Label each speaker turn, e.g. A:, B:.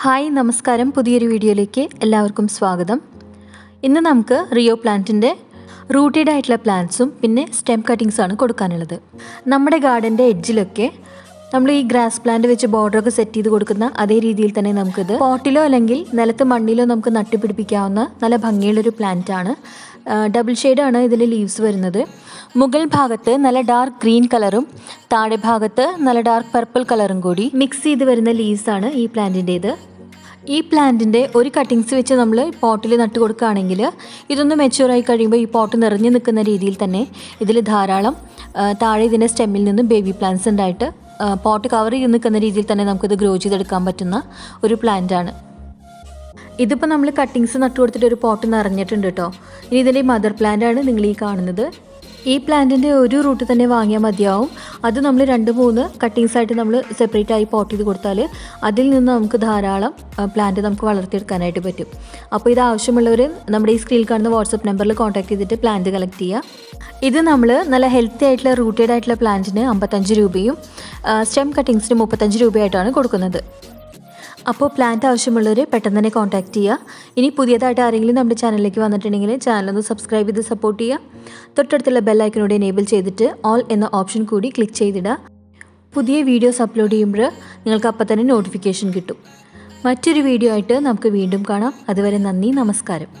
A: hi നമസ്കാരം പുതിയൊരു വീഡിയോയിലേക്ക് എല്ലാവർക്കും സ്വാഗതം ഇന്ന് നമുക്ക് റിയോ പ്ലാന്റിൻ്റെ റൂട്ടഡ് ആയിട്ടുള്ള പ്ലാന്റ്സും പിന്നെ സ്റ്റെം കട്ടിങ്സാണ് കൊടുക്കാനുള്ളത് നമ്മുടെ ഗാർഡൻ്റെ എഡ്ജിലൊക്കെ നമ്മൾ ഈ ഗ്രാസ് പ്ലാന്റ് വെച്ച് ബോർഡറൊക്കെ സെറ്റ് ചെയ്ത് കൊടുക്കുന്ന അതേ രീതിയിൽ തന്നെ നമുക്കിത് പോട്ടിലോ അല്ലെങ്കിൽ നിലത്ത് മണ്ണിലോ നമുക്ക് നട്ടുപിടിപ്പിക്കാവുന്ന നല്ല ഭംഗിയുള്ളൊരു പ്ലാന്റ് ആണ് ഡബിൾ ഷെയ്ഡാണ് ഇതിൽ ലീവ്സ് വരുന്നത് മുകൾ ഭാഗത്ത് നല്ല ഡാർക്ക് ഗ്രീൻ കളറും താഴെ ഭാഗത്ത് നല്ല ഡാർക്ക് പർപ്പിൾ കളറും കൂടി മിക്സ് ചെയ്ത് വരുന്ന ലീവ്സാണ് ഈ പ്ലാന്റിൻ്റേത് ഈ പ്ലാന്റിൻ്റെ ഒരു കട്ടിങ്സ് വെച്ച് നമ്മൾ പോട്ടിൽ നട്ട് കൊടുക്കുകയാണെങ്കിൽ ഇതൊന്ന് ആയി കഴിയുമ്പോൾ ഈ പോട്ട് നിറഞ്ഞു നിൽക്കുന്ന രീതിയിൽ തന്നെ ഇതിൽ ധാരാളം താഴെ ഇതിൻ്റെ സ്റ്റെമ്മിൽ നിന്നും ബേബി പ്ലാന്റ്സ് ഉണ്ടായിട്ട് പോട്ട് കവർ ചെയ്ത് നിൽക്കുന്ന രീതിയിൽ തന്നെ നമുക്കിത് ഗ്രോ ചെയ്തെടുക്കാൻ പറ്റുന്ന ഒരു പ്ലാന്റാണ് ഇതിപ്പോൾ നമ്മൾ കട്ടിങ്സ് നട്ടു കൊടുത്തിട്ട് ഒരു പോട്ട് നിറഞ്ഞിട്ടുണ്ട് കേട്ടോ ഇനി ഇതിൻ്റെ മദർ പ്ലാന്റ് ആണ് നിങ്ങൾ ഈ കാണുന്നത് ഈ പ്ലാന്റിൻ്റെ ഒരു റൂട്ട് തന്നെ വാങ്ങിയാൽ മതിയാവും അത് നമ്മൾ രണ്ട് മൂന്ന് കട്ടിങ്സ് ആയിട്ട് നമ്മൾ സെപ്പറേറ്റ് ആയി പോട്ട് ചെയ്ത് കൊടുത്താൽ അതിൽ നിന്ന് നമുക്ക് ധാരാളം പ്ലാന്റ് നമുക്ക് വളർത്തിയെടുക്കാനായിട്ട് പറ്റും അപ്പോൾ ഇത് ആവശ്യമുള്ളവർ നമ്മുടെ ഈ സ്ക്രീനിൽ കാണുന്ന വാട്സപ്പ് നമ്പറിൽ കോൺടാക്ട് ചെയ്തിട്ട് പ്ലാന്റ് കളക്ട് ചെയ്യുക ഇത് നമ്മൾ നല്ല ഹെൽത്തി ആയിട്ടുള്ള റൂട്ടേഡ് ആയിട്ടുള്ള പ്ലാന്റിന് അമ്പത്തഞ്ച് രൂപയും സ്റ്റെം കട്ടിങ്സിന് മുപ്പത്തഞ്ച് രൂപയായിട്ടാണ് കൊടുക്കുന്നത് അപ്പോൾ പ്ലാന്റ് ആവശ്യമുള്ളവർ പെട്ടെന്ന് തന്നെ കോൺടാക്ട് ചെയ്യുക ഇനി പുതിയതായിട്ട് ആരെങ്കിലും നമ്മുടെ ചാനലിലേക്ക് വന്നിട്ടുണ്ടെങ്കിൽ ചാനലൊന്ന് സബ്സ്ക്രൈബ് ചെയ്ത് സപ്പോർട്ട് ചെയ്യുക തൊട്ടടുത്തുള്ള ബെല്ലൈക്കനോട് എനേബിൾ ചെയ്തിട്ട് ഓൾ എന്ന ഓപ്ഷൻ കൂടി ക്ലിക്ക് ചെയ്തിടുക പുതിയ വീഡിയോസ് അപ്ലോഡ് ചെയ്യുമ്പോൾ നിങ്ങൾക്ക് അപ്പം തന്നെ നോട്ടിഫിക്കേഷൻ കിട്ടും മറ്റൊരു വീഡിയോ ആയിട്ട് നമുക്ക് വീണ്ടും കാണാം അതുവരെ നന്ദി നമസ്കാരം